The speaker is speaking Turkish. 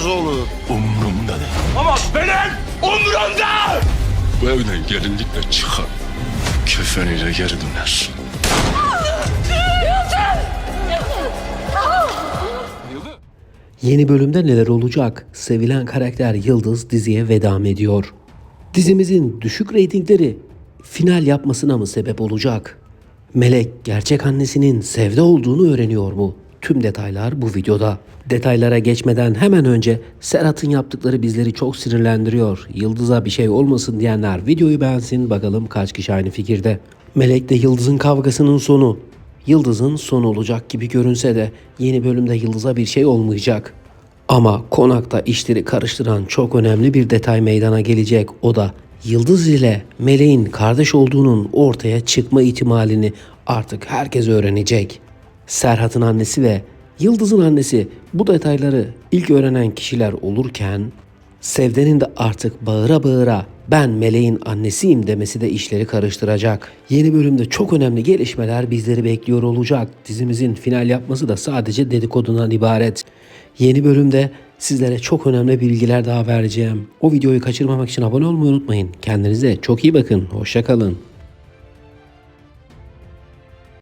kız olur. Umrumda değil. Ama benim umurumda. Bu evden gelinlikle çıkar. Kefeniyle geri döner. Yeni bölümde neler olacak? Sevilen karakter Yıldız diziye veda mı ediyor? Dizimizin düşük reytingleri final yapmasına mı sebep olacak? Melek gerçek annesinin Sevde olduğunu öğreniyor mu? Tüm detaylar bu videoda. Detaylara geçmeden hemen önce Serhat'ın yaptıkları bizleri çok sinirlendiriyor. Yıldız'a bir şey olmasın diyenler videoyu beğensin bakalım kaç kişi aynı fikirde. Melek de Yıldız'ın kavgasının sonu. Yıldız'ın sonu olacak gibi görünse de yeni bölümde Yıldız'a bir şey olmayacak. Ama konakta işleri karıştıran çok önemli bir detay meydana gelecek. O da Yıldız ile Meleğin kardeş olduğunun ortaya çıkma ihtimalini artık herkes öğrenecek. Serhat'ın annesi ve Yıldız'ın annesi bu detayları ilk öğrenen kişiler olurken Sevde'nin de artık bağıra bağıra ben Meleğin annesiyim demesi de işleri karıştıracak. Yeni bölümde çok önemli gelişmeler bizleri bekliyor olacak. Dizimizin final yapması da sadece dedikodudan ibaret. Yeni bölümde sizlere çok önemli bilgiler daha vereceğim. O videoyu kaçırmamak için abone olmayı unutmayın. Kendinize çok iyi bakın. Hoşçakalın.